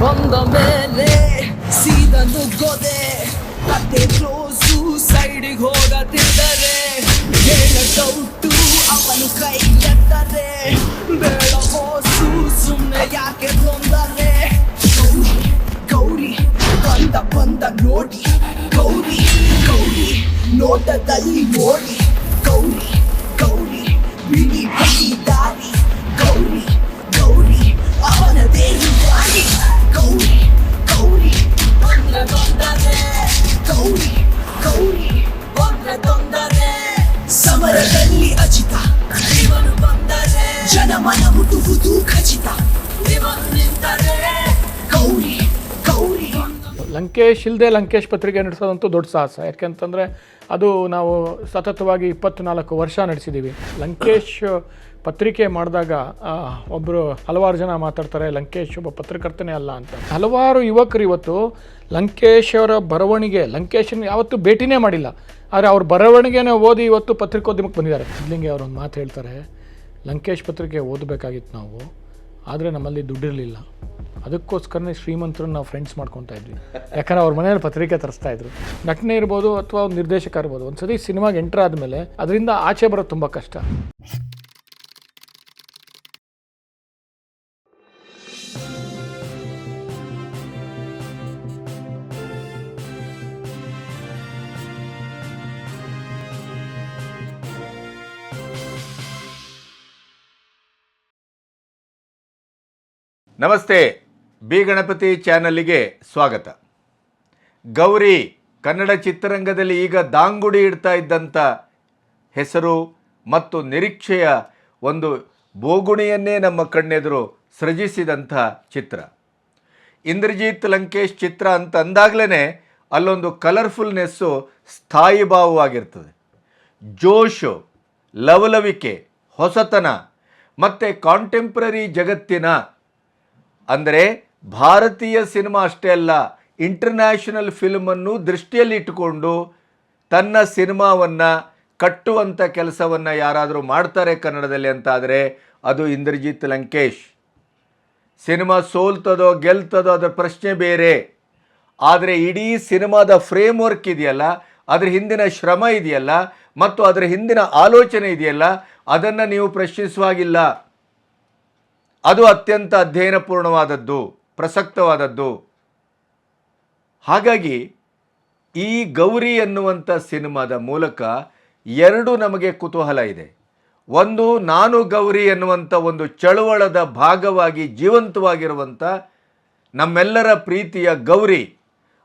ಬಂದ ಮೇಲೆ ಸೀದಾ ನುಗ್ಗೋದೆ ಮತ್ತೆ ಕ್ಲೋಸು ಸೈಡಿಗೆ ಹೋಗತಿದ್ದರೆ ಹೇಳ ಡೌಟು ಅವನು ಕೈ ಎತ್ತರೆ ಬೇಡ ಹೋಸು ಸುಮ್ಮನೆ ಯಾಕೆ ತೊಂದರೆ ಗೌರಿ ಗೌರಿ, ಬಂದ ಬಂದ ನೋಡಿ. ಗೌರಿ ಗೌರಿ, ನೋಟದಲ್ಲಿ ನೋಡಿ. ಗೌರಿ ಗೌರಿ, ಬಿಡಿ ಬಿಡಿ ದಾರಿ. ಗೌರಿ ಗೌರಿ ಅವನದೇ ದಾರಿ. ಗೌರಿ ಗೌರಿ ಬಂದ್ರೆ ತೊಂದರೆ ಗೌರಿ ಗೌರಿ ಬಂದ್ರೆ ಸಮರದಲ್ಲಿ ಅಜಿತ ಇವನು ಬಂದರೆ ಜನಮನ ಹುಟ್ಟುವುದು ಖಚಿತ ಗೌರಿ ಗೌರಿ ಲಂಕೇಶ್ ಇಲ್ಲದೆ ಲಂಕೇಶ್ ಪತ್ರಿಕೆ ನಡೆಸೋದಂತೂ ದೊಡ್ಡ ಸಾಹಸ. ಯಾಕೆಂತಂದರೆ ಅದು ನಾವು ಸತತವಾಗಿ ಇಪ್ಪತ್ನಾಲ್ಕು ವರ್ಷ ನಡೆಸಿದ್ದೀವಿ ಲಂಕೇಶ್ ಪತ್ರಿಕೆ ಮಾಡಿದಾಗ ಒಬ್ಬರು ಹಲವಾರು ಜನ ಮಾತಾಡ್ತಾರೆ, ಲಂಕೇಶ್ ಒಬ್ಬ ಪತ್ರಕರ್ತನೇ ಅಲ್ಲ ಅಂತ. ಹಲವಾರು ಯುವಕರು ಇವತ್ತು ಲಂಕೇಶ್ ಅವರ ಬರವಣಿಗೆ, ಲಂಕೇಶನ್ ಯಾವತ್ತೂ ಭೇಟಿನೇ ಮಾಡಿಲ್ಲ. ಆದರೆ ಅವ್ರ ಬರವಣಿಗೆನೇ ಓದಿ ಇವತ್ತು ಪತ್ರಿಕೋದ್ಯಮಕ್ಕೆ ಬಂದಿದ್ದಾರೆ. ಅಲ್ಲಿಂಗೆ ಅವರೊಂದು ಒಂದು ಮಾತು ಹೇಳ್ತಾರೆ, ಲಂಕೇಶ್ ಪತ್ರಿಕೆ ಓದಬೇಕಾಗಿತ್ತು ನಾವು, ಆದರೆ ನಮ್ಮಲ್ಲಿ ದುಡ್ಡಿರಲಿಲ್ಲ. ಅದಕ್ಕೋಸ್ಕರನೇ ಶ್ರೀಮಂತರನ್ನ ನಾವು ಫ್ರೆಂಡ್ಸ್ ಮಾಡ್ಕೊತಾ ಇದ್ವಿ. ಯಾಕಂದ್ರೆ ಅವ್ರ ಮನೆಯಲ್ಲಿ ಪತ್ರಿಕೆ ತರಿಸ್ತಾ ಇದ್ರು. ನಟನೆ ಇರ್ಬೋದು ಅಥವಾ ಒಂದು ನಿರ್ದೇಶಕ ಇರ್ಬೋದು. ಒಂದ್ಸರಿ ಸಿನಿಮಾಗೆ ಎಂಟರ್ ಆದಮೇಲೆ, ಅದರಿಂದ ಆಚೆ ಬರೋದು ತುಂಬ ಕಷ್ಟ. ನಮಸ್ತೆ, ಬಿ ಗಣಪತಿ ಚಾನಲ್ಲಿಗೆ ಸ್ವಾಗತ. ಗೌರಿ, ಕನ್ನಡ ಚಿತ್ರರಂಗದಲ್ಲಿ ಈಗ ದಾಂಗುಡಿ ಇಡ್ತಾ ಇದ್ದಂಥ ಹೆಸರು ಮತ್ತು ನಿರೀಕ್ಷೆಯ ಒಂದು ಬೋಗುಣಿಯನ್ನೇ ನಮ್ಮ ಕಣ್ಣೆದುರು ಸೃಜಿಸಿದಂಥ ಚಿತ್ರ. ಇಂದ್ರಜಿತ್ ಲಂಕೇಶ್ ಚಿತ್ರ ಅಂತ ಅಂದಾಗಲೇ ಅಲ್ಲೊಂದು ಕಲರ್ಫುಲ್ನೆಸ್ಸು ಸ್ಥಾಯಿ ಭಾವವಾಗಿರ್ತದೆ ಜೋಶು, ಲವಲವಿಕೆ, ಹೊಸತನ ಮತ್ತು ಕಾಂಟೆಂಪ್ರರಿ ಜಗತ್ತಿನ ಅಂದರೆ ಭಾರತೀಯ ಸಿನಿಮಾ ಅಷ್ಟೇ ಅಲ್ಲ ಇಂಟರ್ನ್ಯಾಷನಲ್ ಫಿಲ್ಮನ್ನು ದೃಷ್ಟಿಯಲ್ಲಿಟ್ಟುಕೊಂಡು ತನ್ನ ಸಿನಿಮಾವನ್ನು ಕಟ್ಟುವಂಥ ಕೆಲಸವನ್ನು ಯಾರಾದರೂ ಮಾಡ್ತಾರೆ ಕನ್ನಡದಲ್ಲಿ ಅಂತಾದರೆ ಅದು ಇಂದ್ರಜಿತ್ ಲಂಕೇಶ್. ಸಿನಿಮಾ ಸೋಲ್ತದೋ ಗೆಲ್ತದೋ ಅದರ ಪ್ರಶ್ನೆ ಬೇರೆ. ಆದರೆ ಇಡೀ ಸಿನಿಮಾದ ಫ್ರೇಮ್ ವರ್ಕ್ ಇದೆಯಲ್ಲ, ಅದರ ಹಿಂದಿನ ಶ್ರಮ ಇದೆಯಲ್ಲ, ಮತ್ತು ಅದರ ಹಿಂದಿನ ಆಲೋಚನೆ ಇದೆಯಲ್ಲ, ಅದನ್ನು ನೀವು ಪ್ರಶ್ನಿಸುವಾಗಿಲ್ಲ. ಅದು ಅತ್ಯಂತ ಅಧ್ಯಯನಪೂರ್ಣವಾದದ್ದು ಪ್ರಸಕ್ತವಾದದ್ದು. ಹಾಗಾಗಿ ಈ ಗೌರಿ ಎನ್ನುವಂಥ ಸಿನಿಮಾದ ಮೂಲಕ ಎರಡು ನಮಗೆ ಕುತೂಹಲ ಇದೆ. ಒಂದು ನಾನು ಗೌರಿ ಎನ್ನುವಂಥ ಒಂದು ಚಳುವಳದ ಭಾಗವಾಗಿ ಜೀವಂತವಾಗಿರುವಂಥ ನಮ್ಮೆಲ್ಲರ ಪ್ರೀತಿಯ ಗೌರಿ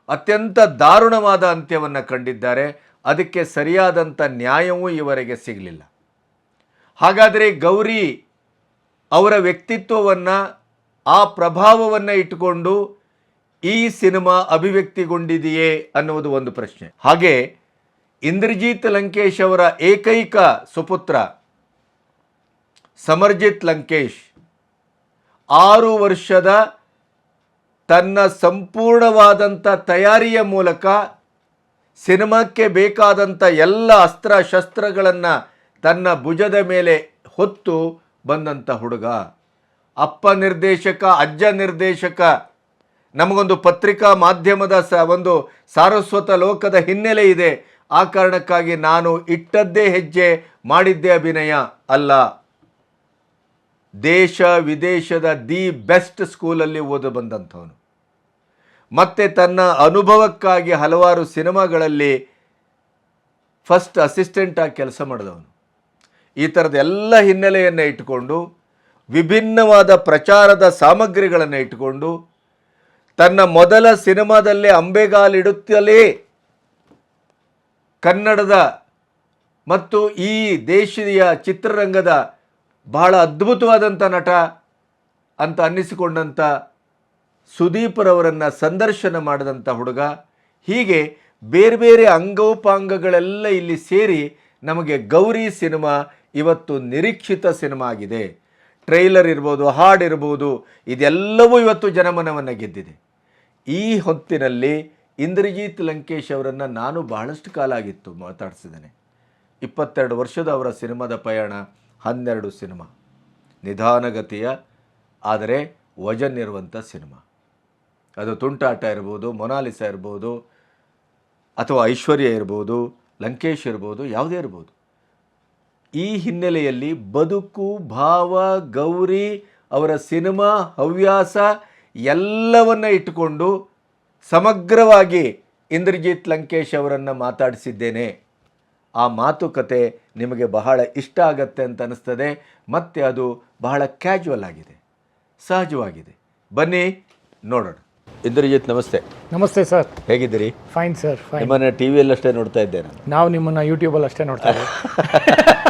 ಅತ್ಯಂತ ದಾರುಣವಾದ ಅಂತ್ಯವನ್ನು ಕಂಡಿದ್ದಾರೆ. ಅದಕ್ಕೆ ಸರಿಯಾದಂಥ ನ್ಯಾಯವೂ ಇವರೆಗೆ ಸಿಗಲಿಲ್ಲ. ಹಾಗಾದರೆ ಗೌರಿ ಅವರ ವ್ಯಕ್ತಿತ್ವವನ್ನು, ಆ ಪ್ರಭಾವವನ್ನು ಇಟ್ಟುಕೊಂಡು ಈ ಸಿನಿಮಾ ಅಭಿವ್ಯಕ್ತಿಗೊಂಡಿದೆಯೇ ಅನ್ನುವುದು ಒಂದು ಪ್ರಶ್ನೆ. ಹಾಗೆ ಇಂದ್ರಜಿತ್ ಲಂಕೇಶ್ ಅವರ ಏಕೈಕ ಸುಪುತ್ರ ಸಮರ್ಜಿತ್ ಲಂಕೇಶ್ ಆರು ವರ್ಷದ ತನ್ನ ಸಂಪೂರ್ಣವಾದಂಥ ತಯಾರಿಯ ಮೂಲಕ ಸಿನಿಮಾಕ್ಕೆ ಬೇಕಾದಂಥ ಎಲ್ಲ ಅಸ್ತ್ರ ಶಸ್ತ್ರಗಳನ್ನು ತನ್ನ ಭುಜದ ಮೇಲೆ ಹೊತ್ತು ಬಂದಂಥ ಹುಡುಗ. ಅಪ್ಪ ನಿರ್ದೇಶಕ, ಅಜ್ಜ ನಿರ್ದೇಶಕ, ನಮಗೊಂದು ಪತ್ರಿಕಾ ಮಾಧ್ಯಮದ ಸ, ಒಂದು ಸಾರಸ್ವತ ಲೋಕದ ಹಿನ್ನೆಲೆ ಇದೆ. ಆ ಕಾರಣಕ್ಕಾಗಿ ನಾನು ಇಟ್ಟದ್ದೇ ಹೆಜ್ಜೆ ಮಾಡಿದ್ದೇ ಅಭಿನಯ ಅಲ್ಲ. ದೇಶ ವಿದೇಶದ ದಿ ಬೆಸ್ಟ್ ಸ್ಕೂಲಲ್ಲಿ ಓದು ಬಂದಂಥವನು. ಮತ್ತೆ ತನ್ನ ಅನುಭವಕ್ಕಾಗಿ ಹಲವಾರು ಸಿನಿಮಾಗಳಲ್ಲಿ ಫಸ್ಟ್ ಅಸಿಸ್ಟೆಂಟಾಗಿ ಕೆಲಸ ಮಾಡಿದವನು. ಈ ಥರದ ಎಲ್ಲ ಹಿನ್ನೆಲೆಯನ್ನು ಇಟ್ಟುಕೊಂಡು, ವಿಭಿನ್ನವಾದ ಪ್ರಚಾರದ ಸಾಮಗ್ರಿಗಳನ್ನು ಇಟ್ಟುಕೊಂಡು, ತನ್ನ ಮೊದಲ ಸಿನಿಮಾದಲ್ಲೇ ಅಂಬೆಗಾಲಿಡುತ್ತಲೇ ಕನ್ನಡದ ಮತ್ತು ಈ ದೇಶೀಯ ಚಿತ್ರರಂಗದ ಬಹಳ ಅದ್ಭುತವಾದಂಥ ನಟ ಅಂತ ಅನ್ನಿಸಿಕೊಂಡಂಥ ಸುದೀಪರವರನ್ನು ಸಂದರ್ಶನ ಮಾಡಿದಂಥ ಹುಡುಗ. ಹೀಗೆ ಬೇರೆ ಬೇರೆ ಅಂಗೋಪಾಂಗಗಳೆಲ್ಲ ಇಲ್ಲಿ ಸೇರಿ ನಮಗೆ ಗೌರಿ ಸಿನಿಮಾ ಇವತ್ತು ನಿರೀಕ್ಷಿತ ಸಿನಿಮಾ ಆಗಿದೆ. ಟ್ರೈಲರ್ ಇರ್ಬೋದು ಹಾಡಿರ್ಬೋದು ಇದೆಲ್ಲವೂ ಇವತ್ತು ಜನಮನವನ್ನು ಗೆದ್ದಿದೆ. ಈ ಹೊತ್ತಿನಲ್ಲಿ ಇಂದ್ರಜಿತ್ ಲಂಕೇಶ್ ಅವರನ್ನು ನಾನು ಬಹಳಷ್ಟು ಕಾಲ ಆಗಿತ್ತು ಮಾತಾಡಿಸಿದ್ದೇನೆ. ಇಪ್ಪತ್ತೆರಡು ವರ್ಷದ ಅವರ ಸಿನಿಮಾದ ಪಯಣ, ಹನ್ನೆರಡು ಸಿನಿಮಾ. ನಿಧಾನಗತಿಯ, ಆದರೆ ವಜನ್ ಇರುವಂಥ ಸಿನಿಮಾ. ಅದು ತುಂಟಾಟ ಇರ್ಬೋದು, ಮೊನಾಲಿಸ ಇರ್ಬೋದು, ಅಥವಾ ಐಶ್ವರ್ಯ ಇರ್ಬೋದು, ಲಂಕೇಶ್ ಇರ್ಬೋದು, ಯಾವುದೇ ಇರ್ಬೋದು. ಈ ಹಿನ್ನೆಲೆಯಲ್ಲಿ ಬದುಕು ಭಾವ ಗೌರಿ ಅವರ ಸಿನಿಮಾ ಹವ್ಯಾಸ ಎಲ್ಲವನ್ನು ಇಟ್ಟುಕೊಂಡು ಸಮಗ್ರವಾಗಿ ಇಂದ್ರಜಿತ್ ಲಂಕೇಶ್ ಅವರನ್ನು ಮಾತಾಡಿಸಿದ್ದೇನೆ. ಆ ಮಾತುಕತೆ ನಿಮಗೆ ಬಹಳ ಇಷ್ಟ ಆಗತ್ತೆ ಅಂತ ಅನ್ನಿಸ್ತದೆ ಮತ್ತು ಅದು ಬಹಳ ಕ್ಯಾಜುವಲ್ ಆಗಿದೆ. ಸಹಜವಾಗಿದೆ. ಬನ್ನಿ ನೋಡೋಣ. ಇಂದ್ರಜಿತ್ ನಮಸ್ತೆ. ನಮಸ್ತೆ ಸರ್. ಹೇಗಿದ್ದೀರಿ? ಫೈನ್ ಸರ್ ಫೈನ್ ನಿಮ್ಮನ್ನ ಟಿ ವಿಯಲ್ಲಷ್ಟೇ ನೋಡ್ತಾ ಇದ್ದೇನೆ ನಾನು. ನಾವು ನಿಮ್ಮನ್ನು ಯೂಟ್ಯೂಬಲ್ಲಿ ಅಷ್ಟೇ ನೋಡ್ತಾ ಇದ್ದೀವಿ.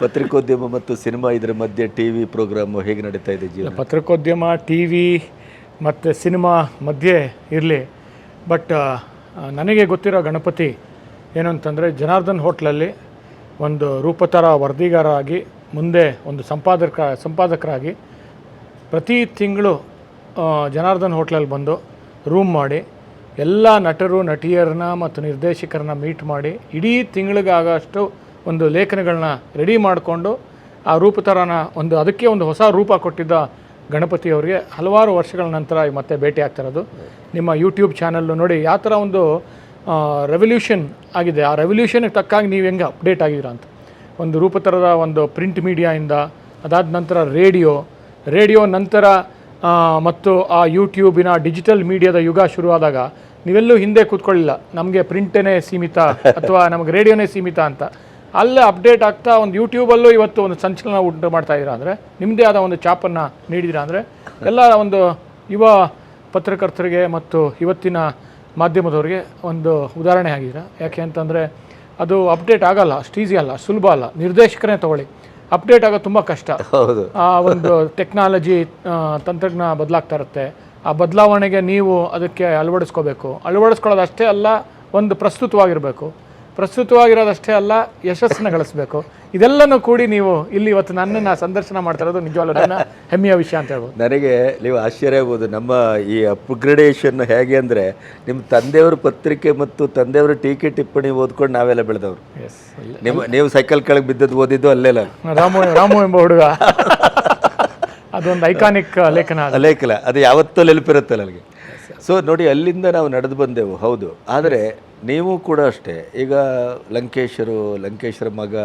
ಪತ್ರಿಕೋದ್ಯಮ ಮತ್ತು ಸಿನಿಮಾ ಇದರ ಮಧ್ಯೆ ಟಿ ವಿ ಪ್ರೋಗ್ರಾಮು ಹೇಗೆ ನಡೀತಾ ಇದೆ ಜೀವನ? ಪತ್ರಿಕೋದ್ಯಮ ಟಿ ವಿ ಮತ್ತು ಸಿನಿಮಾ ಮಧ್ಯೆ ಇರಲಿ. ಬಟ್ ನನಗೆ ಗೊತ್ತಿರೋ ಗಣಪತಿ ಏನು ಅಂತಂದರೆ ಜನಾರ್ದನ್ ಹೋಟ್ಲಲ್ಲಿ ಒಂದು ರೂಪತರ ವರದಿಗಾರರಾಗಿ ಮುಂದೆ ಒಂದು ಸಂಪಾದಕ, ಸಂಪಾದಕರಾಗಿ ಪ್ರತಿ ತಿಂಗಳು ಜನಾರ್ದನ್ ಹೋಟ್ಲಲ್ಲಿ ಬಂದು ರೂಮ್ ಮಾಡಿ ಎಲ್ಲ ನಟರು, ನಟಿಯರನ್ನ ಮತ್ತು ನಿರ್ದೇಶಕರನ್ನ ಮೀಟ್ ಮಾಡಿ ಇಡೀ ತಿಂಗಳಿಗಾಗಷ್ಟು ಒಂದು ಲೇಖನಗಳನ್ನ ರೆಡಿ ಮಾಡಿಕೊಂಡು ಆ ರೂಪತರನ ಒಂದು ಅದಕ್ಕೆ ಒಂದು ಹೊಸ ರೂಪ ಕೊಟ್ಟಿದ್ದ ಗಣಪತಿ ಅವರಿಗೆ ಹಲವಾರು ವರ್ಷಗಳ ನಂತರ ಮತ್ತೆ ಭೇಟಿ ಆಗ್ತಾ ಇರೋದು. ನಿಮ್ಮ ಯೂಟ್ಯೂಬ್ ಚಾನಲ್ಲು ನೋಡಿ ಯಾವ ಥರ ಒಂದು ರೆವಲ್ಯೂಷನ್ ಆಗಿದೆ. ಆ ರೆವಲ್ಯೂಷನ್ಗೆ ತಕ್ಕಾಗಿ ನೀವು ಹೆಂಗೆ ಅಪ್ಡೇಟ್ ಆಗಿದ್ದೀರಾ ಅಂತ. ಒಂದು ರೂಪತರದ ಒಂದು ಪ್ರಿಂಟ್ ಮೀಡಿಯಾಯಿಂದ ಅದಾದ ನಂತರ ರೇಡಿಯೋ ರೇಡಿಯೋ ನಂತರ ಮತ್ತು ಆ ಯೂಟ್ಯೂಬಿನ ಡಿಜಿಟಲ್ ಮೀಡಿಯಾದ ಯುಗ ಶುರುವಾದಾಗ ನೀವೆಲ್ಲೂ ಹಿಂದೆ ಕೂತ್ಕೊಳ್ಳಿಲ್ಲ. ನಮಗೆ ಪ್ರಿಂಟೇ ಸೀಮಿತ ಅಥವಾ ನಮಗೆ ರೇಡಿಯೋನೇ ಸೀಮಿತ ಅಂತ. ಅಲ್ಲೇ ಅಪ್ಡೇಟ್ ಆಗ್ತಾ ಒಂದು ಯೂಟ್ಯೂಬಲ್ಲೂ ಇವತ್ತು ಒಂದು ಸಂಚಲನ ಉಂಟು ಮಾಡ್ತಾ ಇದ್ದೀರಾ ಅಂದರೆ ನಿಮ್ಮದೇ ಆದ ಒಂದು ಚಾಪನ್ನು ನೀಡಿದ್ದೀರಾ ಅಂದರೆ ಎಲ್ಲ ಒಂದು ಯುವ ಪತ್ರಕರ್ತರಿಗೆ ಮತ್ತು ಇವತ್ತಿನ ಮಾಧ್ಯಮದವರಿಗೆ ಒಂದು ಉದಾಹರಣೆ ಆಗಿದ್ದೀರಾ? ಯಾಕೆ ಅಂತಂದರೆ ಅದು ಅಪ್ಡೇಟ್ ಆಗಲ್ಲ ಅಷ್ಟು ಈಸಿ ಅಲ್ಲ ಸುಲಭ ಅಲ್ಲ ನಿರ್ದೇಶಕರೇ ತಗೊಳ್ಳಿ. ಅಪ್ಡೇಟ್ ಆಗೋದು ತುಂಬ ಕಷ್ಟ. ಆ ಒಂದು ಟೆಕ್ನಾಲಜಿ ತಂತ್ರಜ್ಞಾನ ಬದಲಾಗ್ತಾ ಇರುತ್ತೆ. ಆ ಬದಲಾವಣೆಗೆ ನೀವು ಅದಕ್ಕೆ ಅಳವಡಿಸ್ಕೋಬೇಕು. ಅಳವಡಿಸ್ಕೊಳ್ಳೋದು ಅಷ್ಟೇ ಅಲ್ಲ ಒಂದು ಪ್ರಸ್ತುತವಾಗಿರಬೇಕು. ಪ್ರಸ್ತುತವಾಗಿರೋದಷ್ಟೇ ಅಲ್ಲ ಯಶಸ್ಸನ್ನು ಗಳಿಸ್ಬೇಕು. ಇದೆಲ್ಲನೂ ಕೂಡಿ ನೀವು ಇಲ್ಲಿ ಇವತ್ತು ನನ್ನನ್ನು ಸಂದರ್ಶನ ಮಾಡ್ತಾ ಇರೋದು ನಿಜವಾಗ್ಲೂ ನನ್ನ ಹೆಮ್ಮೆಯ ವಿಷಯ ಅಂತ ಹೇಳ್ಬೋದು. ನನಗೆ ನೀವು ಆಶ್ಚರ್ಯ ಆಗ್ಬೋದು. ನಮ್ಮ ಈ ಅಪ್ಗ್ರೇಡೇಷನ್ ಹೇಗೆ ಅಂದರೆ ನಿಮ್ಮ ತಂದೆಯವ್ರ ಪತ್ರಿಕೆ ಮತ್ತು ತಂದೆಯವರ ಟೀಕೆ ಟಿಪ್ಪಣಿ ಓದ್ಕೊಂಡು ನಾವೆಲ್ಲ ಬೆಳೆದವರು. ಎಸ್ ನಿಮ್ಮ ನೀವು ಸೈಕಲ್ ಕೆಳಗೆ ಬಿದ್ದದ್ದು ಓದಿದ್ದು ಅಲ್ಲೆಲ್ಲ ರಾಮು ರಾಮು ಎಂಬ ಹುಡುಗ. ಅದೊಂದು ಐಕಾನಿಕ್ ಲೇಖನ ಅದು. ಲೇಖಲ ಅದು ಯಾವತ್ತೂ ನೆನಪಿರುತ್ತೆ ನನಗೆ ಸೊ ನೋಡಿ ಅಲ್ಲಿಂದ ನಾವು ನಡೆದು ಬಂದೆವು. ಹೌದು. ಆದರೆ ನೀವು ಕೂಡ ಅಷ್ಟೇ. ಈಗ ಲಂಕೇಶರು ಲಂಕೇಶರ ಮಗ,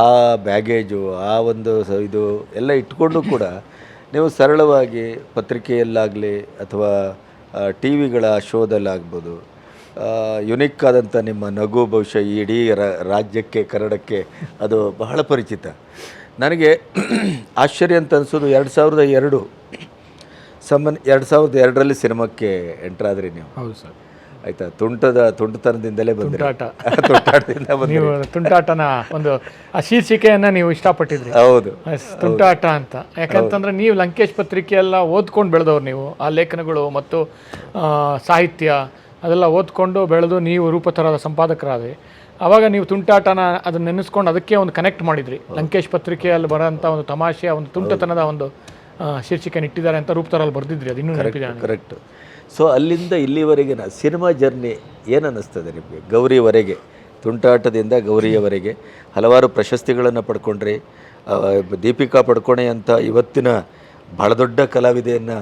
ಆ ಬ್ಯಾಗೇಜು ಆ ಒಂದು ಇದು ಎಲ್ಲ ಇಟ್ಕೊಂಡು ಕೂಡ ನೀವು ಸರಳವಾಗಿ ಪತ್ರಿಕೆಯಲ್ಲಾಗಲಿ ಅಥವಾ ಟಿ ವಿಗಳ ಶೋದಲ್ಲಾಗ್ಬೋದು. ಯುನಿಕ್ ಆದಂಥ ನಿಮ್ಮ ನಗು ಬಹುಶಃ ಇಡೀ ರಾಜ್ಯಕ್ಕೆ, ಕನ್ನಡಕ್ಕೆ ಅದು ಬಹಳ ಪರಿಚಿತ. ನನಗೆ ಆಶ್ಚರ್ಯ ಅಂತ ಅನಿಸೋದು ಎರಡು ಸಾವಿರದ ಎರಡು, ಸಂಬಂಧ, ಎರಡು ಸಾವಿರದ ಎರಡರಲ್ಲಿ ಸಿನಿಮಾಕ್ಕೆ ಎಂಟ್ರಾದ್ರಿ ನೀವು. ಹೌದು ಸರ್. ಆಯ್ತಾ ತುಂಟದ ತುಂಟತನದಿಂದಲೇ ಬಂದು ತುಂಟಾಟ. ತುಂಟಾಟದಿಂದ ಬಂದ್ರಿ. ನೀವು ತುಂಟಾಟನ ಒಂದು ಆ ಶೀರ್ಷಿಕೆಯನ್ನ ನೀವು ಇಷ್ಟಪಟ್ಟಿದ್ರಿ. ಹೌದು. ತುಂಟಾಟ ಅಂತ. ಯಾಕಂತಂದ್ರೆ ನೀವು ಲಂಕೇಶ್ ಪತ್ರಿಕೆ ಎಲ್ಲ ಓದ್ಕೊಂಡು ಬೆಳೆದವ್ರು ನೀವು. ಆ ಲೇಖನಗಳು ಮತ್ತು ಸಾಹಿತ್ಯ ಅದೆಲ್ಲ ಓದ್ಕೊಂಡು ಬೆಳೆದು ನೀವು ರೂಪತರದ ಸಂಪಾದಕರಾದ್ರಿ ಅವಾಗ ನೀವು ತುಂಟಾಟನ ಅದನ್ನ ನೆನೆಸ್ಕೊಂಡು ಅದಕ್ಕೆ ಒಂದು ಕನೆಕ್ಟ್ ಮಾಡಿದ್ರಿ. ಲಂಕೇಶ್ ಪತ್ರಿಕೆಯಲ್ಲಿ ಬರೋಂಥ ಒಂದು ತಮಾಷೆ ಒಂದು ತುಂಟತನದ ಒಂದು ಶೀರ್ಷಿಕೆ ಇಟ್ಟಿದ್ದಾರೆ ಅಂತ ರೂಪತರಲ್ಲಿ ಬರೆದಿದ್ರಿ. ಅದು ಇನ್ನೂ. ಕರೆಕ್ಟ್ ಸೊ ಅಲ್ಲಿಂದ ಇಲ್ಲಿವರೆಗಿನ ಸಿನಿಮಾ ಜರ್ನಿ ಏನು ಅನ್ನಿಸ್ತದೆ ನಿಮಗೆ? ಗೌರಿವರೆಗೆ, ತುಂಟಾಟದಿಂದ ಗೌರಿಯವರೆಗೆ ಹಲವಾರು ಪ್ರಶಸ್ತಿಗಳನ್ನು ಪಡ್ಕೊಂಡ್ರಿ. ದೀಪಿಕಾ ಪಡ್ಕೊಣೆ ಅಂತ ಇವತ್ತಿನ ಬಹಳ ದೊಡ್ಡ ಕಲಾವಿದೆಯನ್ನು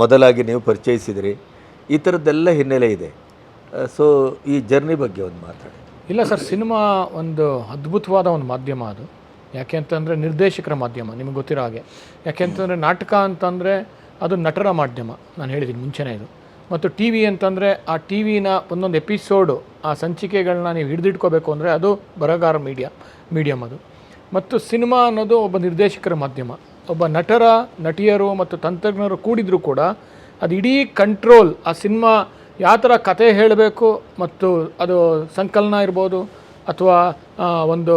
ಮೊದಲಾಗಿ ನೀವು ಪರಿಚಯಿಸಿದಿರಿ. ಈ ಥರದ್ದೆಲ್ಲ ಹಿನ್ನೆಲೆ ಇದೆ. ಸೊ ಈ ಜರ್ನಿ ಬಗ್ಗೆ ಒಂದು ಮಾತಾಡಿ. ಇಲ್ಲ ಸರ್ ಸಿನಿಮಾ ಒಂದು ಅದ್ಭುತವಾದ ಒಂದು ಮಾಧ್ಯಮ ಅದು. ಯಾಕೆ ಅಂತಂದರೆ ನಿರ್ದೇಶಕರ ಮಾಧ್ಯಮ, ನಿಮಗೆ ಗೊತ್ತಿರೋ ಹಾಗೆ. ಯಾಕೆ ಅಂತಂದರೆ ನಾಟಕ ಅಂತಂದರೆ ಅದು ನಟರ ಮಾಧ್ಯಮ. ನಾನು ಹೇಳಿದ್ದೀನಿ ಮುಂಚೆನೇ ಇದು. ಮತ್ತು ಟಿ ವಿ ಅಂತಂದರೆ ಆ ಟಿ ವಿನ ಒಂದೊಂದು ಎಪಿಸೋಡು ಆ ಸಂಚಿಕೆಗಳನ್ನ ನೀವು ಹಿಡಿದಿಟ್ಕೋಬೇಕು ಅಂದರೆ ಅದು ಬರಗಾರ ಮೀಡಿಯಾ ಮೀಡಿಯಮ್ ಅದು. ಮತ್ತು ಸಿನಿಮಾ ಅನ್ನೋದು ಒಬ್ಬ ನಿರ್ದೇಶಕರ ಮಾಧ್ಯಮ. ಒಬ್ಬ ನಟರ, ನಟಿಯರು ಮತ್ತು ತಂತ್ರಜ್ಞರು ಕೂಡಿದರೂ ಕೂಡ ಅದು ಇಡೀ ಕಂಟ್ರೋಲ್, ಆ ಸಿನಿಮಾ ಯಾವ ಥರ ಕತೆ ಹೇಳಬೇಕು ಮತ್ತು ಅದು ಸಂಕಲನ ಇರ್ಬೋದು ಅಥವಾ ಒಂದು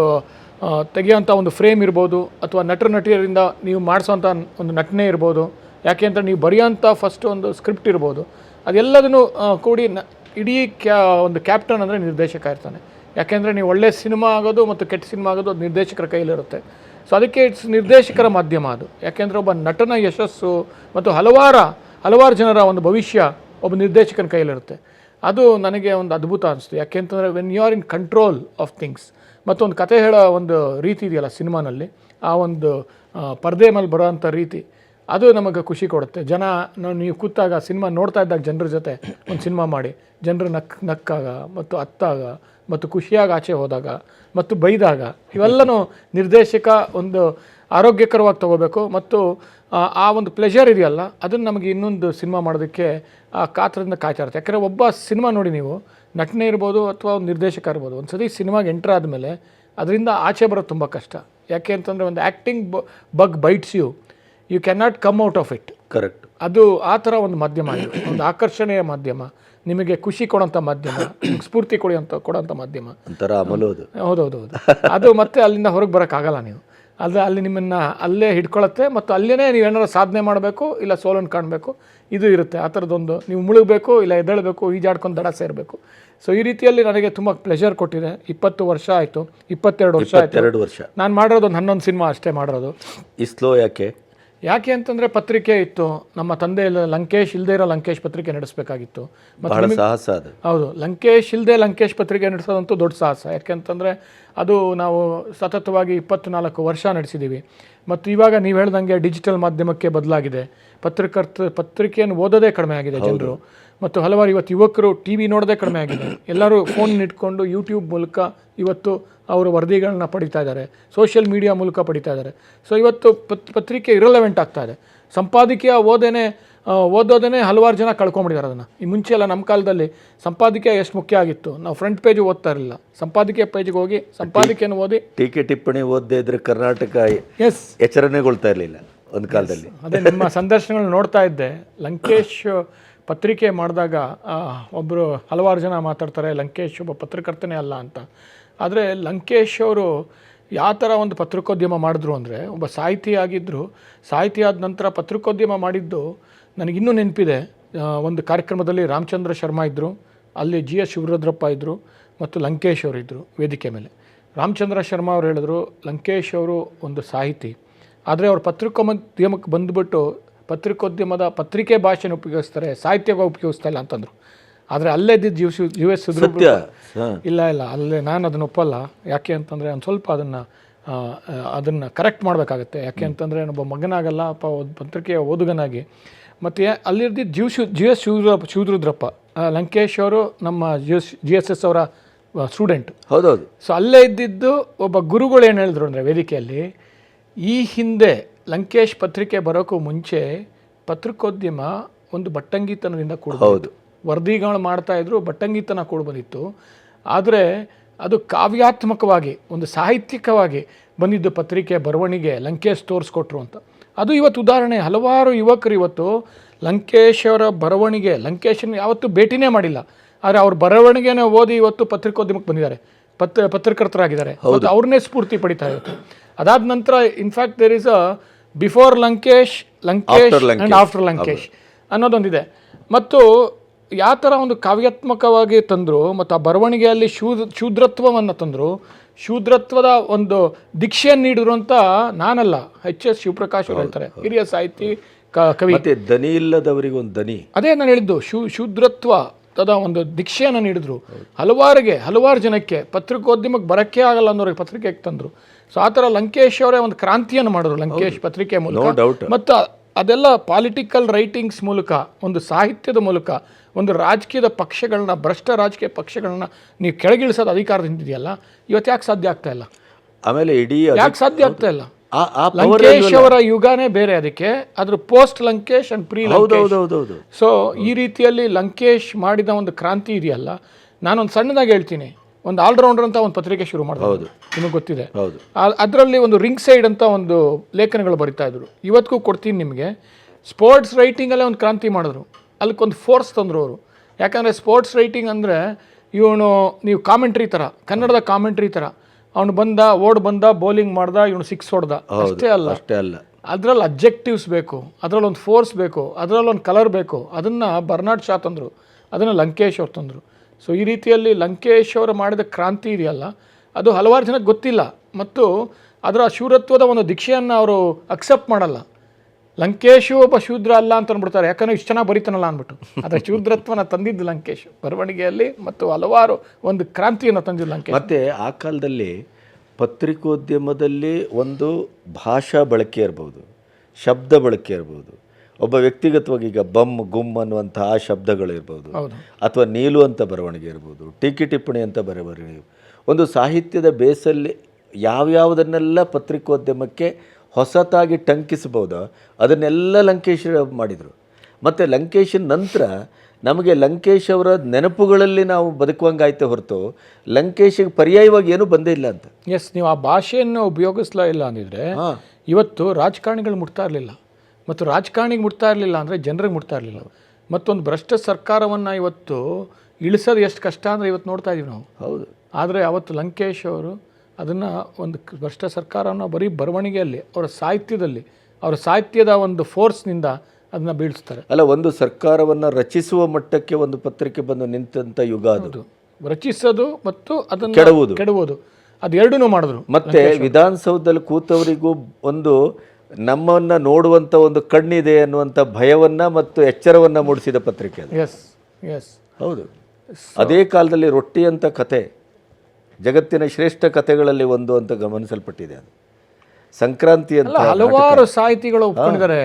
ತೆಗೆಯೋಂಥ ಒಂದು ಫ್ರೇಮ್ ಇರ್ಬೋದು ಅಥವಾ ನಟರ, ನಟಿಯರಿಂದ ನೀವು ಮಾಡಿಸೋಂಥ ಒಂದು ನಟನೆ ಇರ್ಬೋದು ಯಾಕೆ ಅಂದರೆ ನೀವು ಬರೆಯೋಂಥ ಫಸ್ಟ್ ಒಂದು ಸ್ಕ್ರಿಪ್ಟ್ ಇರ್ಬೋದು. ಅದೆಲ್ಲದನ್ನು ಕೂಡಿ ನ, ಇಡೀ ಕ್ಯಾ, ಒಂದು ಕ್ಯಾಪ್ಟನ್ ಅಂದರೆ ನಿರ್ದೇಶಕ ಇರ್ತಾನೆ. ಯಾಕೆಂದರೆ ನೀವು ಒಳ್ಳೆ ಸಿನಿಮಾ ಆಗೋದು ಮತ್ತು ಕೆಟ್ಟ ಸಿನಿಮಾ ಆಗೋದು ಅದು ನಿರ್ದೇಶಕರ ಕೈಯಲ್ಲಿರುತ್ತೆ ಸೊ ಅದಕ್ಕೆ ಇಟ್ಸ್ ನಿರ್ದೇಶಕರ ಮಾಧ್ಯಮ ಅದು. ಯಾಕೆಂದರೆ ಒಬ್ಬ ನಟನ ಯಶಸ್ಸು ಮತ್ತು ಹಲವಾರ, ಹಲವಾರು ಜನರ ಒಂದು ಭವಿಷ್ಯ ಒಬ್ಬ ನಿರ್ದೇಶಕನ ಕೈಯಲ್ಲಿರುತ್ತೆ ಅದು ನನಗೆ ಒಂದು ಅದ್ಭುತ ಅನಿಸ್ತು. ಯಾಕೆಂತಂದರೆ when you are in control of things ಮತ್ತು ಒಂದು ಕತೆ ಹೇಳೋ ಒಂದು ರೀತಿ ಇದೆಯಲ್ಲ ಸಿನಿಮಾನಲ್ಲಿ ಆ ಒಂದು ಪರದೆ ಮೇಲೆ ಬರೋವಂಥ ರೀತಿ ಅದು ನಮಗೆ ಖುಷಿ ಕೊಡುತ್ತೆ. ಜನ ನಾವು ನೀವು ಕೂತಾಗ ಸಿನಿಮಾ ನೋಡ್ತಾ ಇದ್ದಾಗ ಜನರ ಜೊತೆ ಒಂದು ಸಿನಿಮಾ ಮಾಡಿ ಜನರು ನಕ್ ನಕ್ಕಾಗ ಮತ್ತು ಅತ್ತಾಗ ಮತ್ತು ಖುಷಿಯಾಗಿ ಆಚೆ ಹೋದಾಗ ಮತ್ತು ಬೈದಾಗ ಇವೆಲ್ಲನೂ ನಿರ್ದೇಶಕ ಒಂದು ಆರೋಗ್ಯಕರವಾಗಿ ತಗೋಬೇಕು ಮತ್ತು ಆ, ಒಂದು ಪ್ಲೆಷರ್ ಇದೆಯಲ್ಲ ಅದನ್ನು ನಮಗೆ ಇನ್ನೊಂದು ಸಿನಿಮಾ ಮಾಡೋದಕ್ಕೆ ಆ ಕಾತ್ರದಿಂದ ಕಾಯ್ತಾ ಇರುತ್ತೆ. ಯಾಕಂದರೆ ಒಬ್ಬ ಸಿನಿಮಾ ನೋಡಿ ನೀವು ನಟನೆ ಇರ್ಬೋದು ಅಥವಾ ಒಂದು ನಿರ್ದೇಶಕ ಇರ್ಬೋದು ಒಂದು ಸತಿ ಸಿನಿಮಾಗೆ ಎಂಟ್ರ್ ಆದಮೇಲೆ ಅದರಿಂದ ಆಚೆ ಬರೋದು ತುಂಬ ಕಷ್ಟ. ಯಾಕೆ ಅಂತಂದರೆ ಒಂದು acting bug bites you you can not come out of it correct ಅದು ಆ ಥರ ಒಂದು ಮಾಧ್ಯಮ ಇದು. ಒಂದು ಆಕರ್ಷಣೆಯ ಮಾಧ್ಯಮ. ನಿಮಗೆ ಖುಷಿ ಕೊಡೋಂಥ ಮಾಧ್ಯಮ. ಸ್ಫೂರ್ತಿ ಕೊಡುವಂಥ ಕೊಡೋಂಥ ಮಾಧ್ಯಮ. ಒಂಥರ ಅಮಲೋದು ಹೌದೌದು ಹೌದು ಅದು ಮತ್ತೆ ಅಲ್ಲಿಂದ ಹೊರಗೆ ಬರೋಕ್ಕಾಗಲ್ಲ ನೀವು. ಅದು ಅಲ್ಲಿ ನಿಮ್ಮನ್ನು ಅಲ್ಲೇ ಹಿಡ್ಕೊಳತ್ತೆ ಮತ್ತು ಅಲ್ಲೇ ನೀವು ಏನಾರು ಸಾಧನೆ ಮಾಡಬೇಕು ಇಲ್ಲ ಸೋಲನ್ನು ಕಾಣಬೇಕು ಇದು ಇರುತ್ತೆ. ಆ ಥರದ್ದೊಂದು. ನೀವು ಮುಳುಗಬೇಕು ಇಲ್ಲ ಎದ್ದೇಳಬೇಕು ಈಜಾಡ್ಕೊಂಡು ದಡ ಸೇರಬೇಕು. ಸೊ ಈ ರೀತಿಯಲ್ಲಿ ನನಗೆ ತುಂಬ ಪ್ಲೆಷರ್ ಕೊಟ್ಟಿದೆ. ಇಪ್ಪತ್ತು ವರ್ಷ ಆಯಿತು. ಇಪ್ಪತ್ತೆರಡು ವರ್ಷ ಆಯಿತು. ಎರಡು ವರ್ಷ. ನಾನು ಮಾಡಿರೋದು ಒಂದು ಹನ್ನೊಂದು ಸಿನಿಮಾ ಅಷ್ಟೇ ಮಾಡಿರೋದು. ಈ ಸ್ಲೋ ಯಾಕೆ ಯಾಕೆ ಅಂತಂದರೆ ಪತ್ರಿಕೆ ಇತ್ತು. ನಮ್ಮ ತಂದೆ ಇಲ್ಲ ಲಂಕೇಶ್ ಇಲ್ಲದೆ ಇರೋ ಲಂಕೇಶ್ ಪತ್ರಿಕೆ ನಡೆಸಬೇಕಾಗಿತ್ತು. ಮತ್ತೆ ಬಹಳ ಸಾಹಸ ಅದು. ಹೌದು ಲಂಕೇಶ್ ಇಲ್ಲದೆ ಲಂಕೇಶ್ ಪತ್ರಿಕೆ ನಡೆಸೋದಂತೂ ದೊಡ್ಡ ಸಾಹಸ. ಯಾಕೆಂತಂದರೆ ಅದು ನಾವು ಸತತವಾಗಿ ಇಪ್ಪತ್ನಾಲ್ಕು ವರ್ಷ ನಡೆಸಿದ್ದೀವಿ ಮತ್ತು ಇವಾಗ ನೀವು ಹೇಳ್ದಂಗೆ ಡಿಜಿಟಲ್ ಮಾಧ್ಯಮಕ್ಕೆ ಬದಲಾಗಿದೆ. ಪತ್ರಕರ್ತ ಪತ್ರಿಕೆಯನ್ನು ಓದೋದೇ ಕಡಿಮೆ ಆಗಿದೆ ಜನರು. ಮತ್ತು ಹಲವಾರು ಇವತ್ತು ಯುವಕರು ಟಿ ವಿ ನೋಡೋದೇ ಕಡಿಮೆ ಆಗಿದೆ. ಎಲ್ಲರೂ ಫೋನ್ ಇಟ್ಕೊಂಡು ಯೂಟ್ಯೂಬ್ ಮೂಲಕ ಇವತ್ತು ಅವರು ವರದಿಗಳನ್ನ ಪಡಿತಾ ಇದ್ದಾರೆ. ಸೋಷಿಯಲ್ ಮೀಡಿಯಾ ಮೂಲಕ ಪಡಿತಾ ಇದ್ದಾರೆ. ಸೊ ಇವತ್ತು ಪತ್ ಪತ್ರಿಕೆ ಇರಲೆವೆಂಟ್ ಆಗ್ತಾ ಇದೆ. ಸಂಪಾದಕೀಯ ಓದೇನೆ ಓದೋದೇ ಹಲವಾರು ಜನ ಕಳ್ಕೊಂಬಿಟ್ಟಿದ್ದಾರೆ ಅದನ್ನು. ಈ ಮುಂಚೆ ಎಲ್ಲ ನಮ್ಮ ಕಾಲದಲ್ಲಿ ಸಂಪಾದಕೀಯ ಎಷ್ಟು ಮುಖ್ಯ ಆಗಿತ್ತು. ನಾವು ಫ್ರಂಟ್ ಪೇಜ್ ಓದ್ತಾ ಇರಲಿಲ್ಲ. ಸಂಪಾದಕೀಯ ಪೇಜ್ಗೆ ಹೋಗಿ ಸಂಪಾದಕೀಯನ್ನು ಓದಿ ಟೀಕೆ ಟಿಪ್ಪಣಿ ಓದದೇ ಇದ್ರೆ ಕರ್ನಾಟಕ ಎಸ್ ಎಚ್ಚರನೆಗೊಳ್ತಾ ಇರಲಿಲ್ಲ ಒಂದು ಕಾಲದಲ್ಲಿ. ಅದೇ ನಿಮ್ಮ ಸಂದರ್ಶನಗಳು ನೋಡ್ತಾ ಇದ್ದೆ. ಲಂಕೇಶ್ ಪತ್ರಿಕೆ ಮಾಡಿದಾಗ ಒಬ್ಬರು ಹಲವಾರು ಜನ ಮಾತಾಡ್ತಾರೆ, ಲಂಕೇಶ್ ಒಬ್ಬ ಪತ್ರಕರ್ತನೇ ಅಲ್ಲ ಅಂತ. ಆದರೆ ಲಂಕೇಶ್ ಅವರು ಯಾವ ಥರ ಒಂದು ಪತ್ರಿಕೋದ್ಯಮ ಮಾಡಿದ್ರು ಅಂದರೆ, ಒಬ್ಬ ಸಾಹಿತಿ ಆಗಿದ್ದರು ಸಾಹಿತಿ ಆದ ನಂತರ ಪತ್ರಿಕೋದ್ಯಮ ಮಾಡಿದ್ದು ನನಗಿನ್ನೂ ನೆನಪಿದೆ. ಒಂದು ಕಾರ್ಯಕ್ರಮದಲ್ಲಿ ರಾಮಚಂದ್ರ ಶರ್ಮಾ ಇದ್ದರು ಅಲ್ಲಿ ಜಿ ಎಸ್ ಶಿವರುದ್ರಪ್ಪ ಇದ್ದರು ಮತ್ತು ಲಂಕೇಶ್ ಅವರು ಇದ್ದರು ವೇದಿಕೆ ಮೇಲೆ. ರಾಮಚಂದ್ರ ಶರ್ಮಾ ಅವರು ಹೇಳಿದ್ರು, ಲಂಕೇಶ್ ಅವರು ಒಂದು ಸಾಹಿತಿ. ಆದರೆ ಅವರು ಪತ್ರಿಕೋದ್ಯಮಕ್ಕೆ ಬಂದುಬಿಟ್ಟು ಪತ್ರಿಕೋದ್ಯಮದ ಪತ್ರಿಕೆ ಭಾಷೆನ ಉಪಯೋಗಿಸ್ತಾರೆ ಸಾಹಿತ್ಯವಾಗಿ ಉಪಯೋಗಿಸ್ತಾ ಇಲ್ಲ ಅಂತಂದರು. ಆದರೆ ಅಲ್ಲೇ ಯು ಜೀವ ಯು ಎಸ್ ಇಲ್ಲ ಇಲ್ಲ. ಅಲ್ಲೇ ನಾನು ಅದನ್ನು ಒಪ್ಪಲ್ಲ. ಯಾಕೆ ಅಂತಂದರೆ ಒಂದು ಸ್ವಲ್ಪ ಅದನ್ನು ಅದನ್ನು ಕರೆಕ್ಟ್ ಮಾಡಬೇಕಾಗತ್ತೆ. ಯಾಕೆ ಅಂತಂದರೆ ಒಬ್ಬ ಮಗನಾಗಲ್ಲ ಅಪ್ಪ ಪತ್ರಿಕೆಯ ಓದುಗನಾಗಿ. ಮತ್ತು ಅಲ್ಲಿರ್ದಿದ್ದು ಜೀವ್ ಶು ಜಿ ಎಸ್ ಶಿವರುದ್ರಪ್ಪ ಶಿವರುದ್ರಪ್ಪ ಲಂಕೇಶ್ ಅವರು ನಮ್ಮ G S G S S ಅವರ ಸ್ಟೂಡೆಂಟ್ ಹೌದೌದು. ಸೊ ಅಲ್ಲೇ ಇದ್ದಿದ್ದು ಒಬ್ಬ ಗುರುಗಳು ಏನು ಹೇಳಿದ್ರು ಅಂದರೆ ವೇದಿಕೆಯಲ್ಲಿ ಈ ಹಿಂದೆ ಲಂಕೇಶ್ ಪತ್ರಿಕೆ ಬರೋಕ್ಕೂ ಮುಂಚೆ ಪತ್ರಿಕೋದ್ಯಮ ಒಂದು ಬಟ್ಟಂಗಿತನದಿಂದ ಕೂಡ ಹೌದು. ವರದಿಗಳು ಮಾಡ್ತಾ ಇದ್ರು ಬಟ್ಟಂಗಿತನ ಕೂಡ ಬಂದಿತ್ತು ಆದರೆ ಅದು ಕಾವ್ಯಾತ್ಮಕವಾಗಿ ಒಂದು ಸಾಹಿತ್ಯಿಕವಾಗಿ ಬಂದಿದ್ದು ಪತ್ರಿಕೆ ಬರವಣಿಗೆ ಲಂಕೇಶ್ ತೋರಿಸ್ಕೊಟ್ರು ಅಂತ. ಅದು ಇವತ್ತು ಉದಾಹರಣೆ ಹಲವಾರು ಯುವಕರು ಇವತ್ತು ಲಂಕೇಶ್ ಅವರ ಬರವಣಿಗೆ ಲಂಕೇಶನ್ ಯಾವತ್ತೂ ಭೇಟಿನೇ ಮಾಡಿಲ್ಲ. ಆದರೆ ಅವ್ರ ಬರವಣಿಗೆನೇ ಓದಿ ಇವತ್ತು ಪತ್ರಿಕೋದ್ಯಮಕ್ಕೆ ಬಂದಿದ್ದಾರೆ. ಪತ್ರ ಪತ್ರಕರ್ತರಾಗಿದ್ದಾರೆ. ಅವ್ರನ್ನೇ ಸ್ಫೂರ್ತಿ ಪಡಿತಾ ಇವತ್ತು. ಅದಾದ ನಂತರ in fact there is a before Lankesh Lankesh After and after Lankesh ಅನ್ನೋದೊಂದಿದೆ. ಮತ್ತು ಯಾವ ಥರ ಒಂದು ಕಾವ್ಯಾತ್ಮಕವಾಗಿ ತಂದರು ಮತ್ತು ಆ ಬರವಣಿಗೆಯಲ್ಲಿ ಶೂದ್ ಶೂದ್ರತ್ವವನ್ನು ತಂದರು ಶೂದ್ರತ್ವದ ಒಂದು ದೀಕ್ಷೆಯನ್ನು ನೀಡಿದ್ರು ಅಂತ ನಾನಲ್ಲ. ಎಚ್ ಎಸ್ ಶಿವಪ್ರಕಾಶ್ ಅವರು ಹೇಳ್ತಾರೆ. ಹಿರಿಯ ಸಾಹಿತಿ ಕ- ಕವಿ. ಮತ್ತೆ ದನಿ ಇಲ್ಲದವರಿಗೆ ಒಂದು ದನಿ. ಅದೇ ನಾನು ಹೇಳಿದ್ದು ಶೂ ಶೂದ್ರತ್ವ. ತದ ಒಂದು ದೀಕ್ಷೆಯನ್ನು ನೀಡಿದ್ರು ಹಲವಾರಿಗೆ ಹಲವಾರು ಜನಕ್ಕೆ ಪತ್ರಿಕೋದ್ಯಮಕ್ಕೆ ಬರಕ್ಕೆ ಆಗಲ್ಲ ಅನ್ನೋರಿಗೆ ಪತ್ರಿಕೆಗೆ ತಂದರು. ಸೊ ಆ ಥರ ಲಂಕೇಶ್ ಅವರೇ ಒಂದು ಕ್ರಾಂತಿಯನ್ನು ಮಾಡಿದ್ರು ಲಂಕೇಶ್ ಪತ್ರಿಕೆ ಮೂಲಕ. ಮತ್ತು ಅದೆಲ್ಲ ಪಾಲಿಟಿಕಲ್ ರೈಟಿಂಗ್ಸ್ ಮೂಲಕ ಒಂದು ಸಾಹಿತ್ಯದ ಮೂಲಕ ಒಂದು ರಾಜಕೀಯದ ಪಕ್ಷಗಳನ್ನ ಭ್ರಷ್ಟ ರಾಜಕೀಯ ಪಕ್ಷಗಳನ್ನ ನೀವು ಕೆಳಗಿಳಿಸೋದು ಅಧಿಕಾರದಿಂದ ಇದೆಯಲ್ಲ? ಇವತ್ತು ಯಾಕೆ ಸಾಧ್ಯ ಆಗ್ತಾ ಇಲ್ಲ? ಆಮೇಲೆ ಇಡೀ ಯಾಕೆ ಸಾಧ್ಯ ಆಗ್ತಾ ಇಲ್ಲ? ಲಂಕೇಶ್ ಅವರ ಯುಗನೇ ಬೇರೆ ಅದಕ್ಕೆ. ಅದ್ರ ಪೋಸ್ಟ್ ಲಂಕೇಶ್ ಅಂಡ್ ಪ್ರೀ ಹೌದು ಹೌದು ಹೌದು ಹೌದು ಸೊ ಈ ರೀತಿಯಲ್ಲಿ ಲಂಕೇಶ್ ಮಾಡಿದ ಒಂದು ಕ್ರಾಂತಿ ಇದೆಯಲ್ಲ ನಾನೊಂದು ಸಣ್ಣದಾಗಿ ಹೇಳ್ತೀನಿ. ಒಂದು ಆಲ್ರೌಂಡರ್ ಅಂತ ಒಂದು ಪತ್ರಿಕೆ ಶುರು ಮಾಡಬಹುದು ಹೌದು. ನಿಮಗೆ ಗೊತ್ತಿದೆ. ಹೌದು. ಅದರಲ್ಲಿ ಒಂದು ರಿಂಗ್ ಸೈಡ್ ಅಂತ ಒಂದು ಲೇಖನಗಳು ಬರಿತಾ ಇದ್ರು. ಇವತ್ತಿಗೂ ಕೊಡ್ತೀನಿ ನಿಮಗೆ. ಸ್ಪೋರ್ಟ್ಸ್ ರೈಟಿಂಗಲ್ಲೇ ಒಂದು ಕ್ರಾಂತಿ ಮಾಡಿದ್ರು. ಅದಕ್ಕೊಂದು ಫೋರ್ಸ್ ತಂದರು ಅವರು. ಯಾಕಂದರೆ ಸ್ಪೋರ್ಟ್ಸ್ ರೈಟಿಂಗ್ ಅಂದರೆ ಇವನು ನೀವು ಕಾಮೆಂಟ್ರಿ ಥರ ಕನ್ನಡದ ಕಾಮೆಂಟ್ರಿ ಥರ ಅವನು ಬಂದ ಓಡ್ ಬಂದ ಬೌಲಿಂಗ್ ಮಾಡ್ದ ಇವನು ಸಿಕ್ಸ್ ಹೊಡ್ದ. ಅಷ್ಟೇ ಅಲ್ಲ. ಅಷ್ಟೇ ಅಲ್ಲ. ಅದರಲ್ಲಿ ಅಬ್ಜೆಕ್ಟಿವ್ಸ್ ಬೇಕು ಅದರಲ್ಲಿ ಒಂದು ಫೋರ್ಸ್ ಬೇಕು ಅದರಲ್ಲಿ ಒಂದು ಕಲರ್ ಬೇಕು ಅದನ್ನು ಬರ್ನಾಡ್ ಶಾ ತಂದರು ಅದನ್ನು ಲಂಕೇಶ್ ಅವ್ರು ತಂದರು. ಸೊ ಈ ರೀತಿಯಲ್ಲಿ ಲಂಕೇಶ್ ಅವರು ಮಾಡಿದ ಕ್ರಾಂತಿ ಇದೆಯಲ್ಲ ಅದು ಹಲವಾರು ಜನಕ್ಕೆ ಗೊತ್ತಿಲ್ಲ. ಮತ್ತು ಅದರ ಶೂರತ್ವದ ಒಂದು ದೀಕ್ಷೆಯನ್ನು ಅವರು ಅಕ್ಸೆಪ್ಟ್ ಮಾಡಲ್ಲ. ಲಂಕೇಶು ಒಬ್ಬ ಶೂದ್ರ ಅಲ್ಲ ಅಂತ ಅಂದ್ಬಿಡ್ತಾರೆ. ಯಾಕಂದ್ರೆ ಇಷ್ಟು ಚೆನ್ನಾಗಿ ಬರೀತಾನಲ್ಲ ಅಂದ್ಬಿಟ್ಟು. ಅದರ ಶೂದ್ರತ್ವನ ತಂದಿದ್ದು ಲಂಕೇಶ್. ಬರವಣಿಗೆಯಲ್ಲಿ ಮತ್ತು ಹಲವಾರು ಒಂದು ಕ್ರಾಂತಿಯನ್ನು ತಂದಿದ್ದು ಲಂಕೇಶ್. ಮತ್ತೆ ಆ ಕಾಲದಲ್ಲಿ ಪತ್ರಿಕೋದ್ಯಮದಲ್ಲಿ ಒಂದು ಭಾಷಾ ಬಳಕೆ ಇರ್ಬೋದು ಶಬ್ದ ಬಳಕೆ ಇರ್ಬೋದು. ಒಬ್ಬ ವ್ಯಕ್ತಿಗತವಾಗಿ ಈಗ ಬಮ್ ಗುಮ್ ಅನ್ನುವಂತಹ ಶಬ್ದಗಳಿರ್ಬೋದು ಅಥವಾ ನೀಲು ಅಂತ ಬರವಣಿಗೆ ಇರ್ಬೋದು ಟೀಕೆ ಟಿಪ್ಪಣಿ ಅಂತ ಬರವಣಿಗೆ ಒಂದು ಸಾಹಿತ್ಯದ ಬೇಸಲ್ಲಿ ಯಾವ್ಯಾವುದನ್ನೆಲ್ಲ ಪತ್ರಿಕೋದ್ಯಮಕ್ಕೆ ಹೊಸತಾಗಿ ಟಂಕಿಸಬಹುದೋ? ಅದನ್ನೆಲ್ಲ ಲಂಕೇಶ್ ಮಾಡಿದರು. ಮತ್ತು ಲಂಕೇಶನ ನಂತರ ನಮಗೆ ಲಂಕೇಶ್ ಅವರ ನೆನಪುಗಳಲ್ಲಿ ನಾವು ಬದುಕುವಂಗಾಯ್ತೆ ಹೊರತು ಲಂಕೇಶಿಗೆ ಪರ್ಯಾಯವಾಗಿ ಏನೂ ಬಂದೇ ಇಲ್ಲ ಅಂತ. ಎಸ್ ನೀವು ಆ ಭಾಷೆಯನ್ನು ಉಪಯೋಗಿಸ್ಲಾ ಇಲ್ಲ ಅಂದಿದ್ರೆ ಇವತ್ತು ರಾಜಕಾರಣಿಗಳು ಮುಟ್ತಾ ಇರಲಿಲ್ಲ. ಮತ್ತು ರಾಜಕಾರಣಿಗೆ ಮುಟ್ತಾ ಇರಲಿಲ್ಲ ಅಂದರೆ ಜನರಿಗೆ ಮುಟ್ತಾ ಇರಲಿಲ್ಲ. ಮತ್ತೊಂದು ಭ್ರಷ್ಟ ಸರ್ಕಾರವನ್ನು ಇವತ್ತು ಇಳಿಸೋದು ಎಷ್ಟು ಕಷ್ಟ ಅಂದರೆ ಇವತ್ತು ನೋಡ್ತಾ ಇದೀವಿ ನಾವು. ಹೌದು. ಆದರೆ ಅವತ್ತು ಲಂಕೇಶ್ ಅವರು ಅದನ್ನು ಒಂದು ಭ್ರಷ್ಟ ಸರ್ಕಾರವನ್ನು ಬರೀ ಬರವಣಿಗೆಯಲ್ಲಿ ಅವರ ಸಾಹಿತ್ಯದಲ್ಲಿ ಅವರ ಸಾಹಿತ್ಯದ ಒಂದು ಫೋರ್ಸ್ನಿಂದ ಅದನ್ನು ಬೀಳಿಸ್ತಾರೆ. ಅಲ್ಲ ಒಂದು ಸರ್ಕಾರವನ್ನು ರಚಿಸುವ ಮಟ್ಟಕ್ಕೆ ಒಂದು ಪತ್ರಿಕೆ ಬಂದು ನಿಂತಂಥ ಯುಗ ಅದು. ಅದು ರಚಿಸೋದು ಮತ್ತು ಅದನ್ನು ಕೆಡವುದು. ಕೆಡವುದು. ಅದು ಎರಡೂ ಮಾಡಿದ್ರು ಮತ್ತೆ ವಿಧಾನಸೌಧದಲ್ಲಿ ಕೂತವರಿಗೂ ಒಂದು ನಮ್ಮನ್ನು ನೋಡುವಂಥ ಒಂದು ಕಣ್ಣಿದೆ ಅನ್ನುವಂಥ ಭಯವನ್ನು ಮತ್ತು ಎಚ್ಚರವನ್ನು ಮೂಡಿಸಿದ ಪತ್ರಿಕೆ ಅದು. ಎಸ್ ಎಸ್ ಹೌದು. ಅದೇ ಕಾಲದಲ್ಲಿ ರೊಟ್ಟಿ ಅಂತ ಕತೆ. ಜಗತ್ತಿನ ಶ್ರೇಷ್ಠ ಕಥೆಗಳಲ್ಲಿ ಒಂದು ಅಂತ ಗಮನಿಸಲ್ಪಟ್ಟಿದೆ ಅದು. ಸಂಕ್ರಾಂತಿ ಅಂತ ಹಲವಾರು ಸಾಹಿತಿಗಳು ಒಪ್ಕೊಂಡಿದ್ದಾರೆ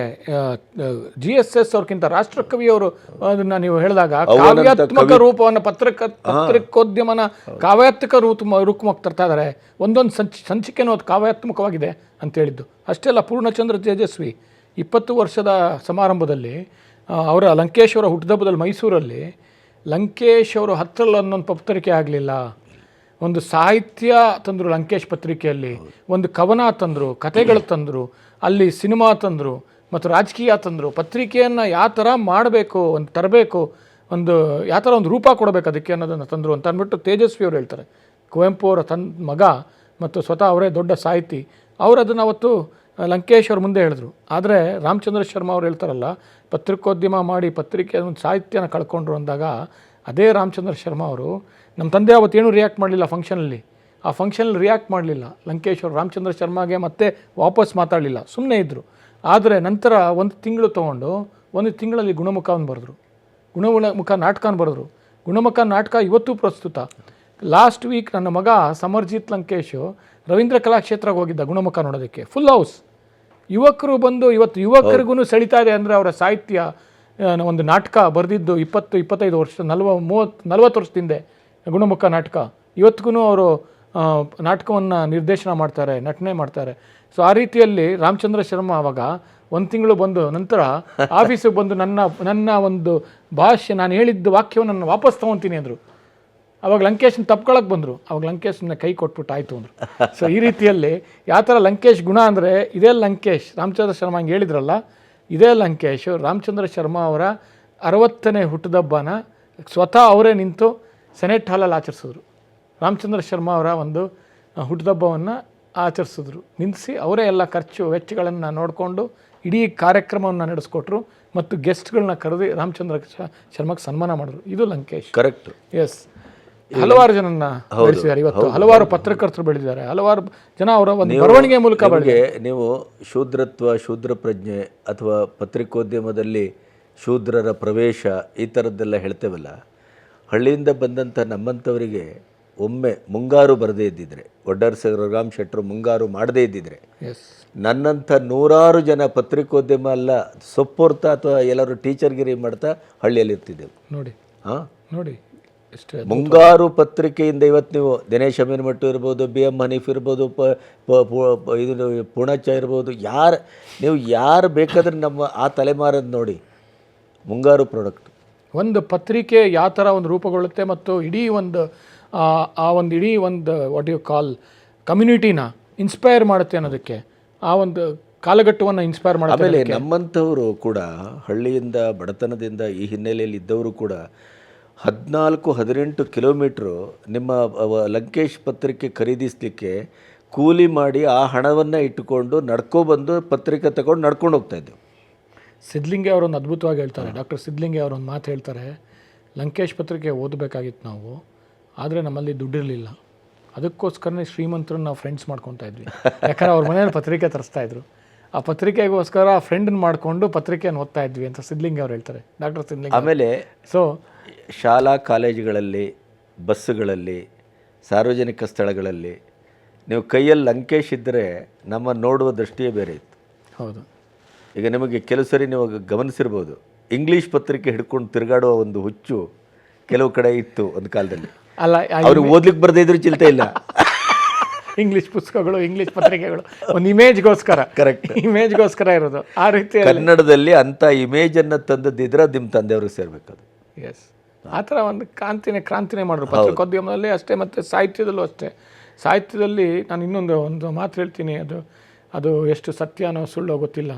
ಜಿ ಎಸ್ ಎಸ್ ಅವ್ರಕ್ಕಿಂತ ರಾಷ್ಟ್ರಕವಿ ಅವರು ಅದನ್ನ ನೀವು ಹೇಳಿದಾಗ ಕಾವ್ಯಾತ್ಮಕ ರೂಪವನ್ನು ಪತ್ರಕ ಪತ್ರಿಕೋದ್ಯಮನ ಕಾವ್ಯಾತ್ಮಕ ರೂಪ ರೂಪಕ್ಕೆ ತರ್ತಾ ಇದ್ದಾರೆ ಒಂದೊಂದು ಸಂಚ್ ಸಂಚಿಕೆನೂ ಅದು ಕಾವ್ಯಾತ್ಮಕವಾಗಿದೆ ಅಂತ ಹೇಳಿದ್ದು. ಅಷ್ಟೆಲ್ಲ ಪೂರ್ಣಚಂದ್ರ ತೇಜಸ್ವಿ ಇಪ್ಪತ್ತು ವರ್ಷದ ಸಮಾರಂಭದಲ್ಲಿ ಅವರ ಲಂಕೇಶ್ವರ ಹುಟ್ಟದಬ್ಬದಲ್ಲಿ ಮೈಸೂರಲ್ಲಿ ಲಂಕೇಶ್ ಅವರು ಹತ್ತರಲ್ಲಿ ಒಂದೊಂದು ಪತ್ರಿಕೆ ಆಗಲಿಲ್ಲ. ಒಂದು ಸಾಹಿತ್ಯ ತಂದರು ಲಂಕೇಶ್ ಪತ್ರಿಕೆಯಲ್ಲಿ, ಒಂದು ಕವನ ತಂದರು, ಕಥೆಗಳು ತಂದರು, ಅಲ್ಲಿ ಸಿನಿಮಾ ತಂದರು, ಮತ್ತು ರಾಜಕೀಯ ತಂದರು. ಪತ್ರಿಕೆಯನ್ನು ಯಾವ ಥರ ಮಾಡಬೇಕು, ಒಂದು ತರಬೇಕು, ಒಂದು ಯಾವ ಥರ ಒಂದು ರೂಪ ಕೊಡಬೇಕು ಅದಕ್ಕೆ ಅನ್ನೋದನ್ನು ತಂದರು ಅಂತ ಅಂದ್ಬಿಟ್ಟು ತೇಜಸ್ವಿ ಅವರು ಹೇಳ್ತಾರೆ. ಕುವೆಂಪು ಅವರ ತನ್ ಮಗ ಮತ್ತು ಸ್ವತಃ ಅವರೇ ದೊಡ್ಡ ಸಾಹಿತಿ. ಅವರು ಅದನ್ನು ಅವತ್ತು ಲಂಕೇಶ್ ಅವ್ರ ಮುಂದೆ ಹೇಳಿದ್ರು. ಆದರೆ ರಾಮಚಂದ್ರ ಶರ್ಮಾ ಅವ್ರು ಹೇಳ್ತಾರಲ್ಲ, ಪತ್ರಿಕೋದ್ಯಮ ಮಾಡಿ ಪತ್ರಿಕೆ, ಒಂದು ಸಾಹಿತ್ಯನ ಕಳ್ಕೊಂಡ್ರು ಅಂದಾಗ, ಅದೇ ರಾಮಚಂದ್ರ ಶರ್ಮಾ ಅವರು ನಮ್ಮ ತಂದೆ ಅವತ್ತೇನು ರಿಯಾಕ್ಟ್ ಮಾಡಲಿಲ್ಲ ಫಂಕ್ಷನಲ್ಲಿ ಆ ಫಂಕ್ಷನಲ್ಲಿ ರಿಯಾಕ್ಟ್ ಮಾಡಲಿಲ್ಲ. ಲಂಕೇಶ್ ಅವರು, ರಾಮಚಂದ್ರ ಶರ್ಮಾಗೆ ಮತ್ತೆ ವಾಪಸ್ ಮಾತಾಡಲಿಲ್ಲ. ಸುಮ್ಮನೆ ಇದ್ದರು ಆದರೆ ನಂತರ ಒಂದು ತಿಂಗಳು ತೊಗೊಂಡು ಒಂದು ತಿಂಗಳಲ್ಲಿ ಗುಣಮುಖವನ್ನು ಬರೆದ್ರು. ಗುಣಮುಖ ನಾಟಕನ ಬರೆದ್ರು. ಗುಣಮುಖ ನಾಟಕ ಇವತ್ತು ಪ್ರಸ್ತುತ. ಲಾಸ್ಟ್ ವೀಕ್ ನನ್ನ ಮಗ ಸಮರ್ಜಿತ್ ಲಂಕೇಶ್ ರವೀಂದ್ರ ಕಲಾಕ್ಷೇತ್ರಕ್ಕೆ ಹೋಗಿದ್ದ ಗುಣಮುಖ ನೋಡೋದಕ್ಕೆ. ಫುಲ್ ಹೌಸ್ ಯುವಕರು ಬಂದು ಇವತ್ತು ಯುವಕರಿಗೂ ಸೆಳಿತಾ ಇದೆ ಅಂದರೆ ಅವರ ಸಾಹಿತ್ಯ ಒಂದು ನಾಟಕ ಬರೆದಿದ್ದು ಇಪ್ಪತ್ತು, ಇಪ್ಪತ್ತೈದು ವರ್ಷ, ನಲ್ವ, ಮೂವತ್ತು, ನಲ್ವತ್ತು ವರ್ಷದ ಹಿಂದೆ ಗುಣಮುಖ ನಾಟಕ. ಇವತ್ತಿಗೂ ಅವರು ನಾಟಕವನ್ನು ನಿರ್ದೇಶನ ಮಾಡ್ತಾರೆ ನಟನೆ ಮಾಡ್ತಾರೆ. ಸೊ ಆ ರೀತಿಯಲ್ಲಿ ರಾಮಚಂದ್ರ ಶರ್ಮಾ ಅವಾಗ ಒಂದು ತಿಂಗಳು ಬಂದು ನಂತರ ಆಫೀಸಿಗೆ ಬಂದು ನನ್ನ ನನ್ನ ಒಂದು ಭಾಷೆ ನಾನು ಹೇಳಿದ್ದ ವಾಕ್ಯವನ್ನು ನಾನು ವಾಪಸ್ ತೊಗೊತೀನಿ ಅಂದರು. ಅವಾಗ ಲಂಕೇಶನ್ ತಪ್ಕೊಳಕ್ಕೆ ಬಂದರು. ಅವಾಗ ಲಂಕೇಶ್ನ ಕೈ ಕೊಟ್ಬಿಟ್ಟು ಆಯಿತು ಅಂದರು. ಸೊ ಈ ರೀತಿಯಲ್ಲಿ ಯಾವ ಥರ ಲಂಕೇಶ್ ಗುಣ ಅಂದರೆ ಇದೇ ಲಂಕೇಶ್ ರಾಮಚಂದ್ರ ಶರ್ಮಾ ಹಂಗೆ ಹೇಳಿದ್ರಲ್ಲ ಇದೇ ಲಂಕೇಶ್ ರಾಮಚಂದ್ರ ಶರ್ಮಾ ಅವರ ಅರವತ್ತನೇ ಹುಟ್ಟದಬ್ಬನ ಸ್ವತಃ ಅವರೇ ನಿಂತು ಸೆನೆಟ್ ಹಾಲಲ್ಲಿ ಆಚರಿಸಿದ್ರು. ರಾಮಚಂದ್ರ ಶರ್ಮಾ ಅವರ ಒಂದು ಹುಟ್ಟದಬ್ಬವನ್ನು ಆಚರಿಸಿದ್ರು. ನಿಲ್ಲಿಸಿ ಅವರೇ ಎಲ್ಲ ಖರ್ಚು ವೆಚ್ಚಗಳನ್ನು ನೋಡಿಕೊಂಡು ಇಡೀ ಕಾರ್ಯಕ್ರಮವನ್ನು ನಡೆಸ್ಕೊಟ್ರು ಮತ್ತು ಗೆಸ್ಟ್ಗಳನ್ನ ಕರೆದು ರಾಮಚಂದ್ರ ಶರ್ಮಕ್ಕೆ ಶರ್ಮಾಗೆ ಸನ್ಮಾನ ಮಾಡಿದ್ರು. ಇದು ಲಂಕೇಶ್. ಕರೆಕ್ಟ್ ಎಸ್ ಹಲವಾರು ಜನನ್ನ ಬೆಳೆಸಿದ್ದಾರೆ ಇವತ್ತು. ಹಲವಾರು ಪತ್ರಕರ್ತರು ಬೆಳೆದಿದ್ದಾರೆ. ಹಲವಾರು ಜನ ಅವರ ಒಂದು ಬರವಣಿಗೆ ಮೂಲಕ ಬೆಳೆದಿದ್ದಾರೆ. ನೀವು ಶೂದ್ರತ್ವ ಶೂದ್ರ ಪ್ರಜ್ಞೆ ಅಥವಾ ಪತ್ರಿಕೋದ್ಯಮದಲ್ಲಿ ಶೂದ್ರರ ಪ್ರವೇಶ ಈ ಥರದ್ದೆಲ್ಲ ಹೇಳ್ತೇವಲ್ಲ? ಹಳ್ಳಿಯಿಂದ ಬಂದಂಥ ನಮ್ಮಂಥವರಿಗೆ ಒಮ್ಮೆ ಮುಂಗಾರು ಬರದೇ ಇದ್ದಿದ್ರೆ ಒಡ್ಡರ್ ರಘುರಾಮ್ ಶೆಟ್ಟರು ಮುಂಗಾರು ಮಾಡದೇ ಇದ್ದಿದ್ರೆ ನನ್ನಂಥ ನೂರಾರು ಜನ ಪತ್ರಿಕೋದ್ಯಮ ಅಲ್ಲ ಸೊಪ್ಪೋರ್ತಾ ಅಥವಾ ಎಲ್ಲರೂ ಟೀಚರ್ಗಿರಿ ಮಾಡ್ತಾ ಹಳ್ಳಿಯಲ್ಲಿ ಇರ್ತಿದ್ದೆವು. ನೋಡಿ. ಹಾಂ? ನೋಡಿ ಮುಂಗಾರು ಪತ್ರಿಕೆಯಿಂದ ಇವತ್ತು ನೀವು ದಿನೇಶ್ ಅಮೀನ್ಮಟ್ಟು ಇರ್ಬೋದು ಬಿ ಎಂ ಹನೀಫ್ ಇರ್ಬೋದು ಪ ಇದು ಪುಣಚ ಇರ್ಬೋದು ಯಾರು ನೀವು ಯಾರು ಬೇಕಾದ್ರೆ ನಮ್ಮ ಆ ತಲೆಮಾರದ್ದು ನೋಡಿ ಮುಂಗಾರು ಪ್ರಾಡಕ್ಟ್ ಒಂದು ಪತ್ರಿಕೆ ಯಾವ ಥರ ಒಂದು ರೂಪುಗೊಳ್ಳುತ್ತೆ ಮತ್ತು ಇಡೀ ಒಂದು ಆ, ಒಂದು ಇಡೀ ಒಂದು ವಾಟ್ ಯು ಕಾಲ್ ಕಮ್ಯುನಿಟಿನ ಇನ್ಸ್ಪೈರ್ ಮಾಡುತ್ತೆ ಅನ್ನೋದಕ್ಕೆ ಆ ಒಂದು ಕಾಲಘಟ್ಟವನ್ನು ಇನ್ಸ್ಪೈರ್ ಆಮೇಲೆ ನಮ್ಮಂಥವರು ಕೂಡ ಹಳ್ಳಿಯಿಂದ ಬಡತನದಿಂದ ಈ ಹಿನ್ನೆಲೆಯಲ್ಲಿ ಇದ್ದವರು ಕೂಡ ಹದಿನಾಲ್ಕು ಹದಿನೆಂಟು ಕಿಲೋಮೀಟ್ರು ನಿಮ್ಮ ಲಂಕೇಶ್ ಪತ್ರಿಕೆ ಖರೀದಿಸಲಿಕ್ಕೆ ಕೂಲಿ ಮಾಡಿ ಆ ಹಣವನ್ನು ಇಟ್ಟುಕೊಂಡು ನಡ್ಕೊಬಂದು ಪತ್ರಿಕೆ ತಗೊಂಡು ನಡ್ಕೊಂಡು ಹೋಗ್ತಾ ಇದ್ದೆವು. ಸಿದ್ಲಿಂಗೆ ಅವರೊಂದು ಅದ್ಭುತವಾಗಿ ಹೇಳ್ತಾರೆ. ಡಾಕ್ಟರ್ ಸಿದ್ಲಿಂಗೆ ಅವರೊಂದು ಮಾತು ಹೇಳ್ತಾರೆ ಲಂಕೇಶ್ ಪತ್ರಿಕೆ ಓದಬೇಕಾಗಿತ್ತು ನಾವು ಆದರೆ ನಮ್ಮಲ್ಲಿ ದುಡ್ಡಿರಲಿಲ್ಲ. ಅದಕ್ಕೋಸ್ಕರನೇ ಶ್ರೀಮಂತರನ್ನ ನಾವು ಫ್ರೆಂಡ್ಸ್ ಮಾಡ್ಕೊತಾ ಇದ್ವಿ. ಯಾಕಂದ್ರೆ ಅವ್ರ ಮನೇಲಿ ಪತ್ರಿಕೆ ತರಿಸ್ತಾ ಇದ್ರು. ಆ ಪತ್ರಿಕೆಗೋಸ್ಕರ ಆ ಫ್ರೆಂಡನ್ನ ಮಾಡಿಕೊಂಡು ಪತ್ರಿಕೆಯನ್ನು ಓದ್ತಾ ಇದ್ವಿ ಅಂತ ಸಿದ್ಲಿಂಗೆ ಅವ್ರು ಹೇಳ್ತಾರೆ. ಡಾಕ್ಟರ್ ಸಿದ್ಲಿಂಗ್ ಆಮೇಲೆ ಸೊ ಶಾಲಾ ಕಾಲೇಜುಗಳಲ್ಲಿ ಬಸ್ಸುಗಳಲ್ಲಿ ಸಾರ್ವಜನಿಕ ಸ್ಥಳಗಳಲ್ಲಿ ನೀವು ಕೈಯಲ್ಲಿ ಲಂಕೇಶ್ ಇದ್ದರೆ ನಮ್ಮ ನೋಡುವ ದೃಷ್ಟಿಯೇ ಬೇರೆ ಇತ್ತು. ಹೌದು. ಈಗ ನಿಮಗೆ ಕೆಲವು ಸರಿ ನೀವು ಗಮನಿಸಿರ್ಬೋದು ಇಂಗ್ಲೀಷ್ ಪತ್ರಿಕೆ ಹಿಡ್ಕೊಂಡು ತಿರುಗಾಡುವ ಒಂದು ಹುಚ್ಚು ಕೆಲವು ಕಡೆ ಇತ್ತು ಒಂದು ಕಾಲದಲ್ಲಿ. ಅಲ್ಲ ಅವ್ರಿಗೆ ಓದ್ಲಿಕ್ಕೆ ಬರದೇ ಇದ್ರೂ ಚಿಂತೆ ಇಲ್ಲ. ಇಂಗ್ಲಿಷ್ ಪುಸ್ತಕಗಳು ಇಂಗ್ಲೀಷ್ ಪತ್ರಿಕೆಗಳು ಒಂದು ಇಮೇಜ್ಗೋಸ್ಕರ. ಕರೆಕ್ಟ್ ಇಮೇಜ್ಗೋಸ್ಕರ ಇರೋದು. ಆ ರೀತಿ ಕನ್ನಡದಲ್ಲಿ ಅಂಥ ಇಮೇಜನ್ನು ತಂದದ್ದಿದ್ರೆ ನಿಮ್ಮ ತಂದೆಯವ್ರಿಗೆ ಸೇರ್ಬೇಕು ಅದು ಎಸ್ ಆ ಥರ ಒಂದು ಕ್ರಾಂತಿನೇ ಕ್ರಾಂತಿನೇ ಮಾಡಿದ್ರು ಪತ್ರಿಕೋದ್ಯಮದಲ್ಲಿ ಅಷ್ಟೇ ಮತ್ತು ಸಾಹಿತ್ಯದಲ್ಲೂ ಅಷ್ಟೇ. ಸಾಹಿತ್ಯದಲ್ಲಿ ನಾನು ಇನ್ನೊಂದು ಒಂದು ಮಾತು ಹೇಳ್ತೀನಿ. ಅದು ಅದು ಎಷ್ಟು ಸತ್ಯನೋ ಸುಳ್ಳೋ ಗೊತ್ತಿಲ್ಲ.